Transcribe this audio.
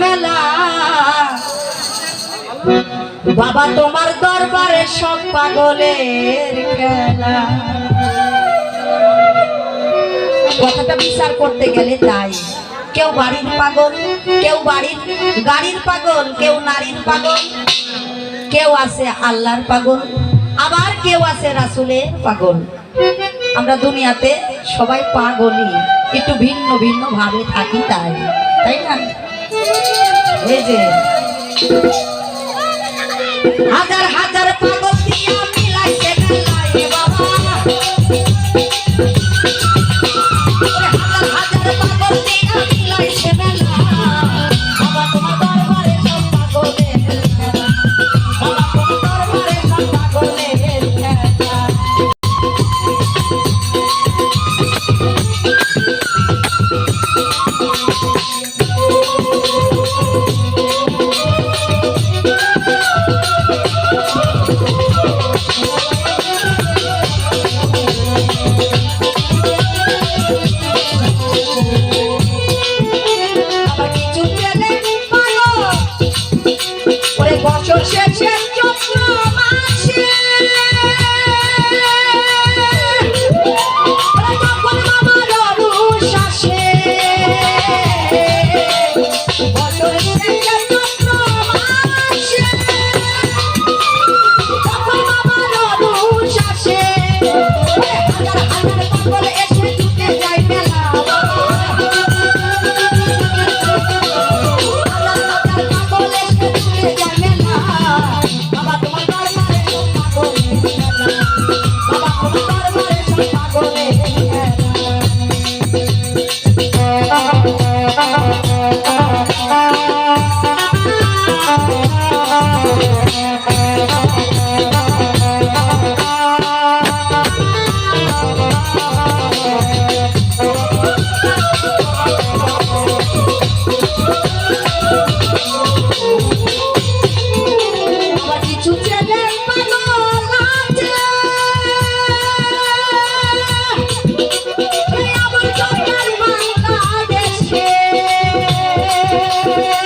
মেলা বাবা তোমার দরবারে সব পাগলের খেলা। কথাটা বিচার করতে গেলে তাই। কেউ বাড়ির পাগল, কেউ বাড়ির গাড়ির পাগল, কেউ নারীর পাগল, কেউ আছে আল্লাহর পাগল, আবার কেউ আছে রাসুলের পাগল। আমরা দুনিয়াতে সবাই পাগলই, একটু ভিন্ন ভিন্ন ভাবে থাকি তাই তাই না? হাজার হাজার পাগল দিয়া মিলাইছে মেলায় বাবা। বছর শেষে Música